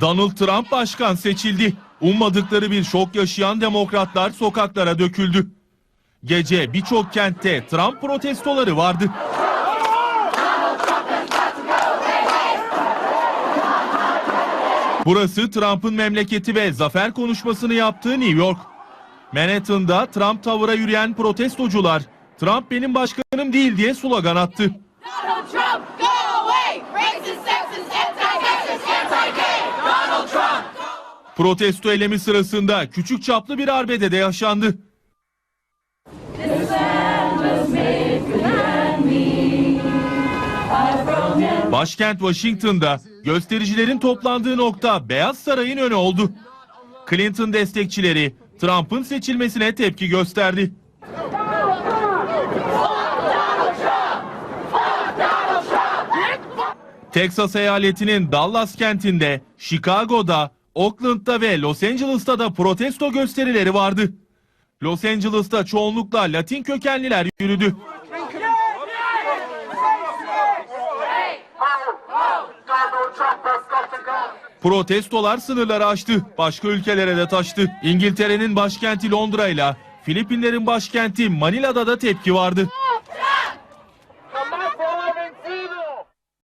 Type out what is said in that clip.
Donald Trump başkan seçildi. Ummadıkları bir şok yaşayan demokratlar sokaklara döküldü. Gece birçok kentte Trump protestoları vardı. Burası Trump'ın memleketi ve zafer konuşmasını yaptığı New York. Manhattan'da Trump tavıra yürüyen protestocular Trump benim başkanım değil diye slogan attı. Donald Trump, go away! Racist, sexist, anti-racist, anti-gay! Donald Trump! Protesto eylemi sırasında küçük çaplı bir arbede de yaşandı. Başkent Washington'da göstericilerin toplandığı nokta Beyaz Saray'ın önü oldu. Clinton destekçileri Trump'ın seçilmesine tepki gösterdi. Texas eyaletinin Dallas kentinde, Chicago'da, Oakland'da ve Los Angeles'ta da protesto gösterileri vardı. Los Angeles'ta çoğunlukla Latin kökenliler yürüdü. Protestolar sınırları aştı, başka ülkelere de taştı. İngiltere'nin başkenti Londra ile Filipinlerin başkenti Manila'da da tepki vardı.